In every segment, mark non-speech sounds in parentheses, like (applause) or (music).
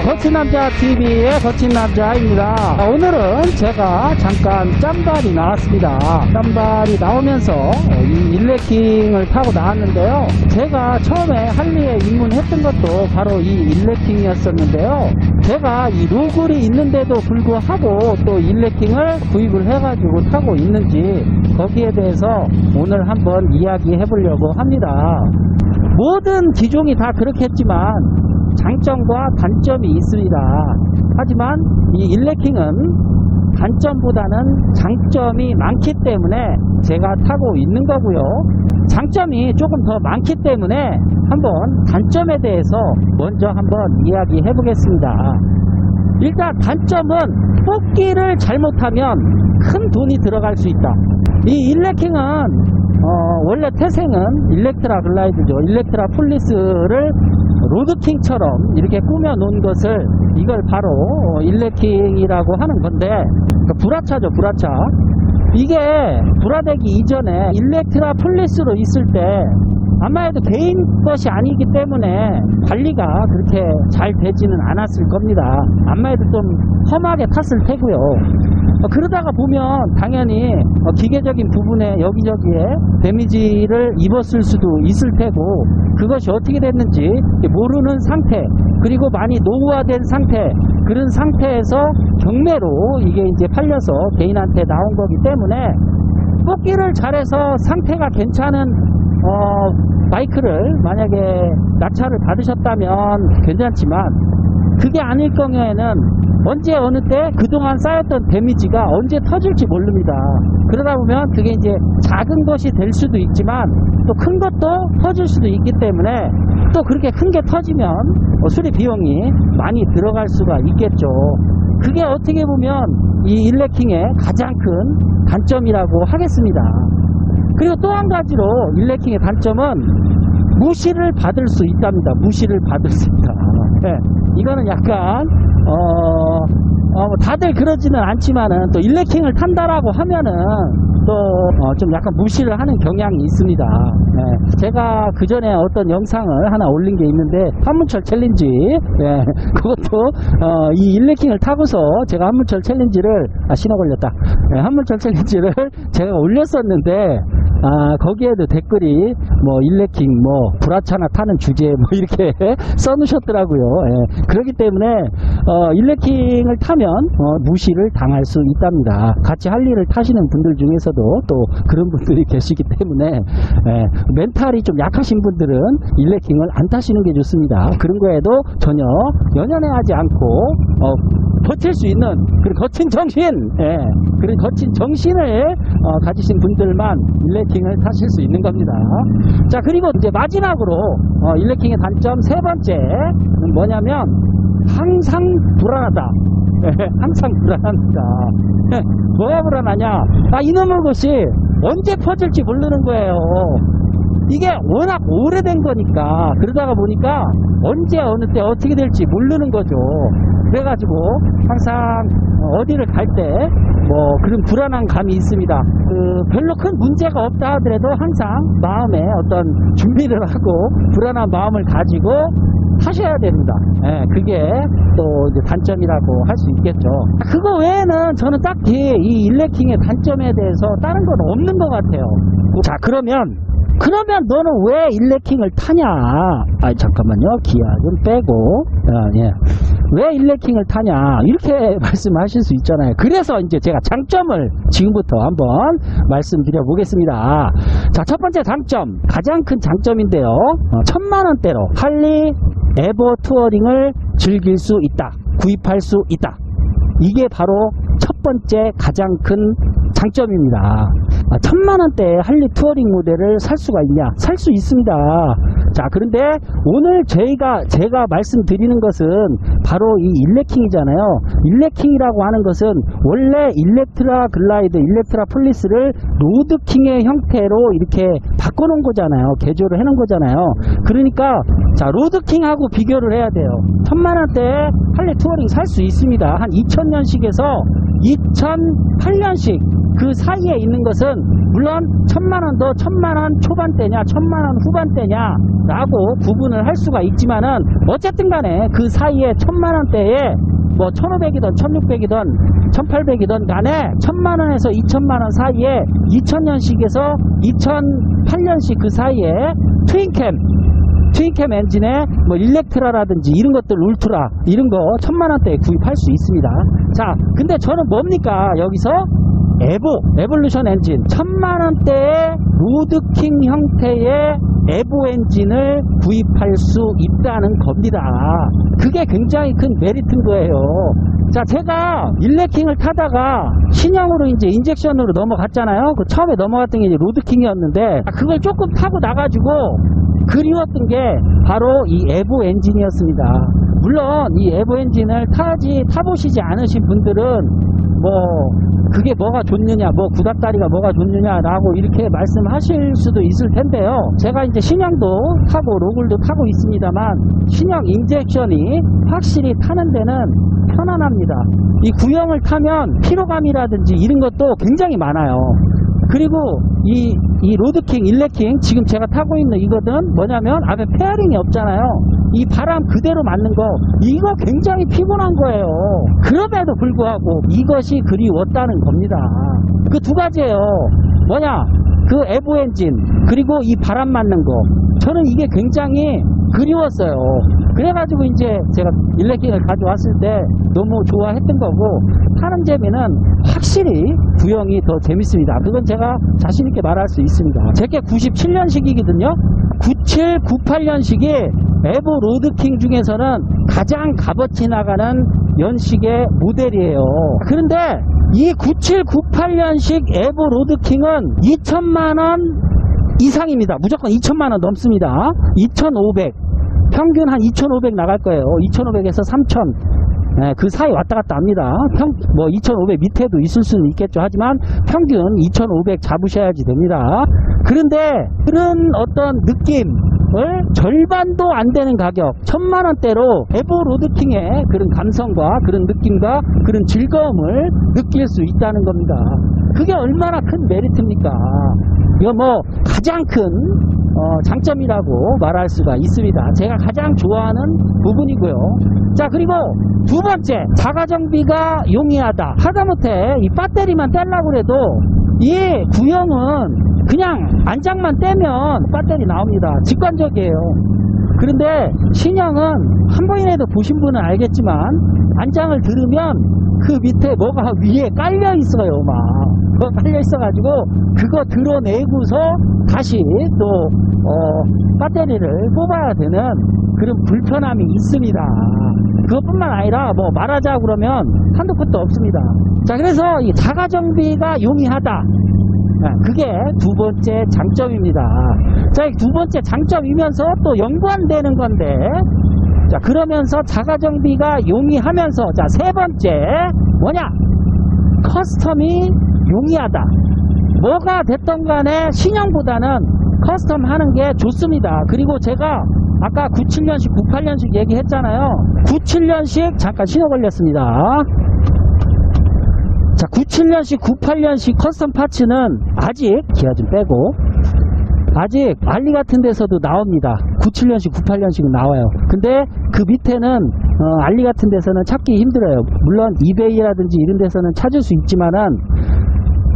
거친 남자 TV의 거친 남자입니다. 오늘은 제가 잠깐 짬발이 나왔습니다. 짬발이 나오면서 이 일레킹을 타고 나왔는데요. 제가 처음에 할리에 입문했던 것도 바로 이 일레킹이었었는데요. 제가 이 루글이 있는데도 불구하고 또 일레킹을 구입을 해가지고 타고 있는지 거기에 대해서 오늘 한번 이야기해 보려고 합니다. 모든 기종이 다 그렇겠지만 장점과 단점이 있습니다. 하지만 이 일레킹은 단점보다는 장점이 많기 때문에 제가 타고 있는 거고요. 장점이 조금 더 많기 때문에 한번 단점에 대해서 먼저 한번 이야기해 보겠습니다. 일단 단점은 뽑기를 잘못하면 큰 돈이 들어갈 수 있다. 이 일레킹은 어, 원래 태생은 일렉트라 글라이드죠. 일렉트라 폴리스를 로드킹처럼 이렇게 꾸며 놓은 것을 이걸 바로 어, 일렉킹이라고 하는 건데 그러니까 불화차죠, 불화차. 이게 불화되기 이전에 일렉트라 폴리스로 있을 때 아마도 개인 것이 아니기 때문에 관리가 그렇게 잘 되지는 않았을 겁니다. 아마도 좀 험하게 탔을 테고요. 어, 그러다가 보면 당연히 어, 기계적인 부분에 여기저기에 데미지를 입었을 수도 있을 테고 그것이 어떻게 됐는지 모르는 상태 그리고 많이 노후화된 상태 그런 상태에서 경매로 이게 이제 팔려서 개인한테 나온 거기 때문에 뽑기를 잘해서 상태가 괜찮은 어, 바이크를 만약에 낙찰을 받으셨다면 괜찮지만 그게 아닐 경우에는 언제 어느 때 그동안 쌓였던 데미지가 언제 터질지 모릅니다. 그러다 보면 그게 이제 작은 것이 될 수도 있지만 또 큰 것도 터질 수도 있기 때문에 또 그렇게 큰 게 터지면 어, 수리 비용이 많이 들어갈 수가 있겠죠. 그게 어떻게 보면 이 일레킹의 가장 큰 단점이라고 하겠습니다. 그리고 또 한 가지로 일레킹의 단점은 무시를 받을 수 있답니다. 무시를 받을 수 있다. 네, 이거는 약간 어, 어, 뭐 다들 그러지는 않지만은 또 일레킹을 탄다라고 하면은 또좀 약간 무시를 하는 경향이 있습니다. 네, 제가 그 전에 어떤 영상을 하나 올린 게 있는데 한문철 챌린지 예, (laughs) 그것도 어, 이 일레킹을 타고서 제가 한문철 챌린지를 아 신호 걸렸다. 예, 한문철 챌린지를 (laughs) 제가 올렸었는데 아, 거기에도 댓글이 뭐 일레킹 뭐 불화차나 타는 주제 뭐 (laughs) 이렇게 써놓으셨더라고요. 예. 그렇기 때문에 어, 일레킹을 타면 어, 무시를 당할 수 있답니다. 같이 할리를 타시는 분들 중에서도 또 그런 분들이 (laughs) 계시기 때문에 예. 멘탈이 좀 약하신 분들은 일레킹을 안 타시는 게 좋습니다. 그런 거에도 전혀 연연해하지 않고 어, 버틸 수 있는 그런 거친 정신, 예, 그런 거친 정신을 어, 가지신 분들만 일레킹 을 타실 수 있는 겁니다. 자 그리고 이제 마지막으로 어, 일레킹의 단점 세 번째는 뭐냐면 항상 불안하다. 예, (laughs) 항상 불안합니다. 예, (laughs) 뭐가 불안하냐? 아 이놈의 것이 언제 퍼질지 모르는 거예요. 이게 워낙 오래된 거니까 그러다가 보니까 언제 어느 때 어떻게 될지 모르는 거죠. 그래가지고 항상 어디를 갈 때 뭐 그런 불안한 감이 있습니다. 그 별로 큰 문제가 없다 하더라도 항상 마음에 어떤 준비를 하고 불안한 마음을 가지고 하셔야 됩니다. 예, 그게 또 단점이라고 할 수 있겠죠. 그거 외에는 저는 딱히 이 일레킹의 단점에 대해서 다른 건 없는 것 같아요. 자, 그러면 그러면 너는 왜 일레킹을 타냐? 아 잠깐만요. 기아 좀 빼고. 아, 예. 왜 일레킹을 타냐? 이렇게 (laughs) 말씀하실 수 있잖아요. 그래서 이제 제가 장점을 지금부터 한번 말씀드려 보겠습니다. 자, 첫 번째 장점. 가장 큰 장점인데요. 어, 천만 원대로 할리 에버 투어링을 즐길 수 있다. 구입할 수 있다. 이게 바로 첫 번째 가장 큰 장점입니다. 아, 천만 원대의 할리 투어링 모델을 살 수가 있냐? 살 수 있습니다. 자, 그런데 오늘 저희가 제가 말씀드리는 것은 바로 이 일레킹이잖아요. 일레킹이라고 하는 것은 원래 일렉트라 글라이드, 일렉트라 폴리스를 로드킹의 형태로 이렇게 바꿔놓은 거잖아요. 개조를 해놓은 거잖아요. 그러니까 자 로드킹하고 비교를 해야 돼요. 천만 원대에 할리 투어링 살 수 있습니다. 한 2000년식에서 2008년식 그 사이에 있는 것은 물론 천만 원도 천만 원 초반대냐 천만 원 후반대냐라고 구분을 할 수가 있지만은 어쨌든 간에 그 사이에 천만 원대에 뭐 1500이든 1600이든 1800이든 간에 천만 원에서 2천만 원 사이에 2000년식에서 2008년식 그 사이에 트윈캠 트윈캠 엔진에 뭐 일렉트라라든지 이런 것들 울트라 이런 거 천만 원대에 구입할 수 있습니다. 자, 근데 저는 뭡니까 여기서 에보 에볼루션 엔진 천만 원대의 로드킹 형태의 에보 엔진을 구입할 수 있다는 겁니다. 그게 굉장히 큰 메리트인 거예요. 자, 제가 일렉킹을 타다가 신형으로 이제 인젝션으로 넘어갔잖아요. 그 처음에 넘어갔던 게 이제 로드킹이었는데 아, 그걸 조금 타고 나가지고 그리웠던 게 바로 이 에보 엔진이었습니다. 물론 이 에보 엔진을 타지 타보시지 않으신 분들은 뭐 그게 뭐가 좋느냐, 뭐 구닥다리가 뭐가 좋느냐라고 이렇게 말씀하실 수도 있을 텐데요. 제가 이제 신형도 타고 로글도 타고 있습니다만 신형 인젝션이 확실히 타는 데는 편안합니다. 이 구형을 타면 피로감이라든지 이런 것도 굉장히 많아요. 그리고 이, 이 로드킹, 일렉킹 지금 제가 타고 있는 이거는 뭐냐면 앞에 페어링이 없잖아요. 이 바람 그대로 맞는 거 이거 굉장히 피곤한 거예요. 그럼에도 불구하고 이것이 그리웠다는 겁니다. 그 두 가지예요. 뭐냐? 그 에보 엔진 그리고 이 바람 맞는 거 저는 이게 굉장히 그리웠어요. 그래가지고 이제 제가 일렉킹을 가져왔을 때 너무 좋아했던 거고 타는 재미는 확실히 구형이 더 재밌습니다. 그건 제가 자신있게 말할 수 있습니다. 제게 97년식이거든요. 97, 98년식이 에보 로드킹 중에서는 가장 값어치 나가는 연식의 모델이에요. 그런데 이 97, 98년식 에보 로드킹은 2천만 원 이상입니다. 무조건 2천만 원 넘습니다. 2,500. 평균 한 2,500 나갈 거예요. 2,500에서 3,000. 예, 그 사이 왔다 갔다 합니다. 평, 뭐, 2,500 밑에도 있을 수는 있겠죠. 하지만 평균 2,500 잡으셔야지 됩니다. 그런데 그런 어떤 느낌을 절반도 안 되는 가격, 천만 원대로 에보 로드킹의 그런 감성과 그런 느낌과 그런 즐거움을 느낄 수 있다는 겁니다. 그게 얼마나 큰 메리트입니까? 이거 뭐 가장 큰 어, 장점이라고 말할 수가 있습니다. 제가 가장 좋아하는 부분이고요. 자 그리고 두 번째 자가정비가 용이하다. 하다못해 이 배터리만 떼려고 해도 이 구형은 그냥 안장만 떼면 배터리 나옵니다. 직관적이에요. 그런데 신형은 한 번이라도 보신 분은 알겠지만 안장을 들으면 그 밑에 뭐가 위에 깔려 있어요, 막. 깔려 있어가지고 그거 드러내고서 다시 또 어, 배터리를 뽑아야 되는 그런 불편함이 있습니다. 그것뿐만 아니라 뭐 말하자 그러면 한도 끝도 없습니다. 자, 그래서 이 자가 정비가 용이하다. 아, 그게 두 번째 장점입니다. 자, 이두 번째 장점이면서 또 연관되는 건데, 자, 그러면서 자가정비가 용이하면서, 자, 세 번째, 뭐냐? 커스텀이 용이하다. 뭐가 됐던 간에 신형보다는 커스텀 하는 게 좋습니다. 그리고 제가 아까 97년식, 98년식 얘기했잖아요. 97년식, 잠깐 신호 걸렸습니다. 자, 97년식, 98년식 커스텀 파츠는 아직 기아 좀 빼고 아직 알리 같은 데서도 나옵니다. 97년식, 98년식은 나와요. 근데 그 밑에는 어, 알리 같은 데서는 찾기 힘들어요. 물론 이베이라든지 이런 데서는 찾을 수 있지만은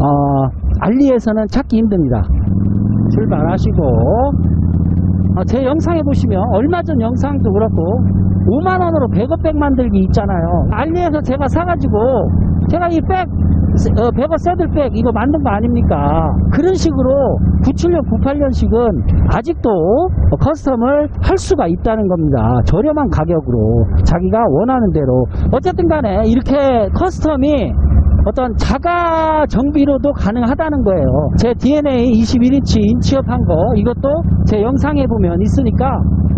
어, 알리에서는 찾기 힘듭니다. 출발하시고 어, 제 영상에 보시면 얼마 전 영상도 그렇고 5만원으로 백업백 만들기 있잖아요. 알리에서 제가 사가지고 제가 이 백, 어, 백업 새들백 이거 만든 거 아닙니까? 그런 식으로 97년, 98년식은 아직도 커스텀을 할 수가 있다는 겁니다. 저렴한 가격으로 자기가 원하는 대로 어쨌든 간에 이렇게 커스텀이 어떤 자가 정비로도 가능하다는 거예요. 제 DNA 21인치 인치업 한 거 이것도 제 영상에 보면 있으니까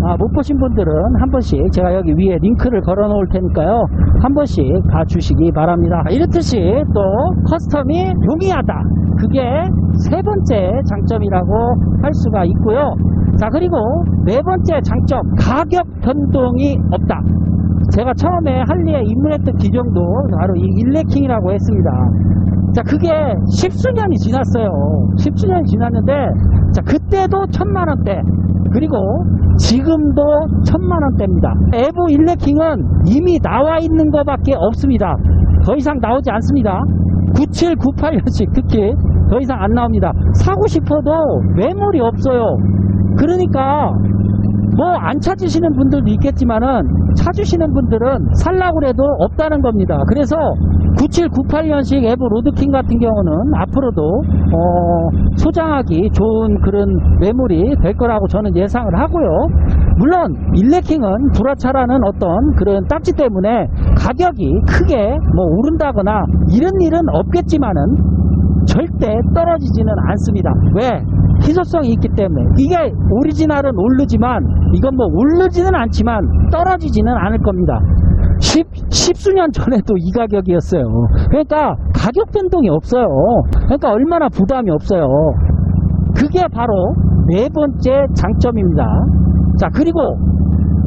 아, 못 보신 분들은 한 번씩 제가 여기 위에 링크를 걸어 놓을 테니까요. 한 번씩 봐 주시기 바랍니다. 이렇듯이 또 커스텀이 용이하다. 그게 세 번째 장점이라고 할 수가 있고요. 자, 그리고 네 번째 장점. 가격 변동이 없다. 제가 처음에 할리에 입문했던 기종도 바로 이 일렉킹이라고 했습니다. 자, 그게 십수년이 지났어요. 십수년이 지났는데, 자, 그때도 천만 원대. 그리고 지금도 천만 원대입니다. 에보 일레킹은 이미 나와 있는 것밖에 없습니다. 더 이상 나오지 않습니다. 97, 98년씩 특히 더 이상 안 나옵니다. 사고 싶어도 매물이 없어요. 그러니까 뭐 안 찾으시는 분들도 있겠지만은 찾으시는 분들은 살라고 해도 없다는 겁니다. 그래서 97, 98년식 에버 로드킹 같은 경우는 앞으로도 어, 소장하기 좋은 그런 매물이 될 거라고 저는 예상을 하고요. 물론 일레킹은 불화차라는 어떤 그런 딱지 때문에 가격이 크게 뭐 오른다거나 이런 일은 없겠지만은 절대 떨어지지는 않습니다. 왜? 희소성이 있기 때문에. 이게 오리지널은 오르지만 이건 뭐 오르지는 않지만 떨어지지는 않을 겁니다. 십, 십수년 전에도 이 가격이었어요. 그러니까 가격 변동이 없어요. 그러니까 얼마나 부담이 없어요. 그게 바로 네 번째 장점입니다. 자, 그리고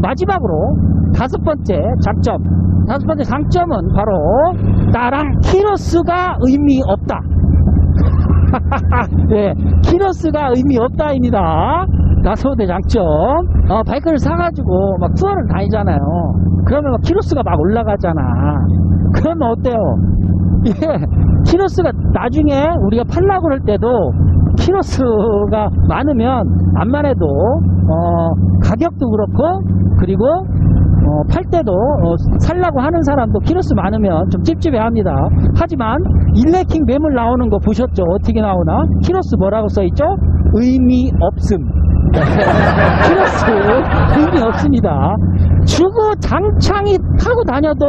마지막으로 다섯 번째 장점. 다섯 번째 장점은 바로 나랑 키로수가 의미 없다. (laughs) 네, 키로수가 의미 없다입니다. 번째 장점. 어, 바이크를 사가지고 막 투어를 다니잖아요. 그러면 막 키로수가 막 올라가잖아. 그러면 어때요? (laughs) 이게 키로수가 나중에 우리가 팔라고 그럴 때도 키로수가 많으면 암만 해도 어, 가격도 그렇고 그리고 어, 팔 때도 어, 살라고 하는 사람도 키로수 많으면 좀 찝찝해합니다. 하지만 일레킹 매물 나오는 거 보셨죠? 어떻게 나오나? 키로수 뭐라고 써있죠? 의미 없음. (laughs) 키로수 의미 없습니다. 주고 장창이 타고 다녀도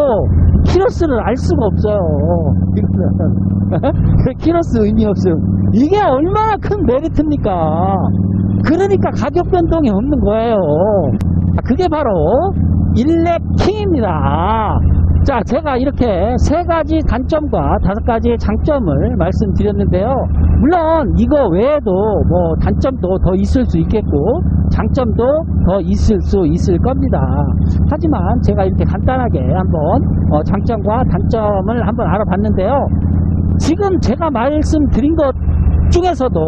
키로수를 알 수가 없어요. (laughs) 키로수 의미 없음. 이게 얼마나 큰 메리트입니까? 그러니까 가격 변동이 없는 거예요. 아, 그게 바로 일렉킹입니다. 자, 제가 이렇게 세 가지 단점과 다섯 가지 장점을 말씀드렸는데요. 물론 이거 외에도 뭐 단점도 더 있을 수 있겠고 장점도 더 있을 수 있을 겁니다. 하지만 제가 이렇게 간단하게 한번 어, 장점과 단점을 한번 알아봤는데요. 지금 제가 말씀드린 것 중에서도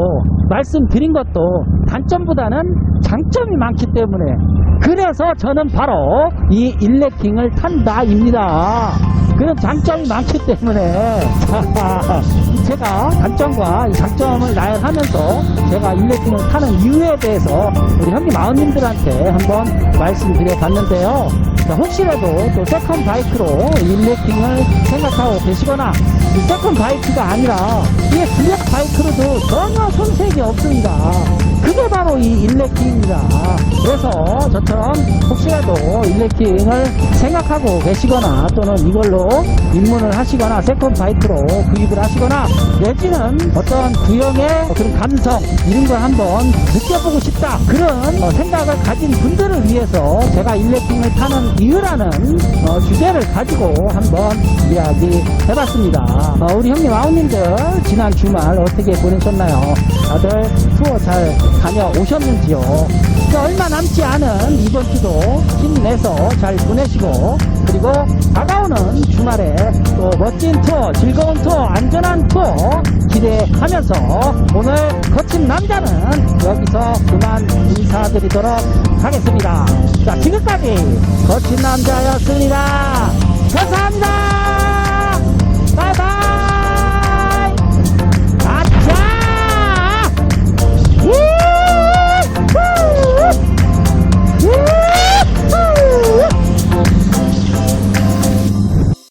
말씀드린 것도 단점보다는 장점이 많기 때문에 그래서 저는 바로 이 일렉킹을 탄다입니다. 그런 장점이 많기 때문에 (laughs) 제가 단점과 이 장점을 나열하면서 제가 일렉킹을 타는 이유에 대해서 우리 형님 아우님들한테 한번 말씀드려 봤는데요. 자, 혹시라도 또 세컨 바이크로 일렉킹을 생각하고 계시거나 이 세컨 바이크가 아니라 이게 구력 바이크로도 전혀 손색이 없습니다. 그게 바로 이 일렉킹입니다. 그래서 저처럼 혹시라도 일렉킹을 생각하고 계시거나 또는 이걸로 입문을 하시거나 세컨 바이크로 구입을 하시거나 내지는 어떤 구형의 그런 감성 이런 걸 한번 느껴보고 싶다 그런 어, 생각을 가진 분들을 위해서 제가 일렉킹을 타는 이유라는 어, 주제를 가지고 한번 이야기 해봤습니다. 어, 우리 형님 아우님들 지난 주말 어떻게 보내셨나요? 다들 투어 잘 다녀오셨는지요? 얼마 남지 않은 이번 주도 힘내서 잘 보내시고 그리고 다가오는 주말에 또 멋진 투어, 즐거운 투어, 안전한 투어 기대하면서 오늘 거친 남자는 여기서 그만 인사드리도록 하겠습니다. 자, 지금까지 거친 남자였습니다. 감사합니다.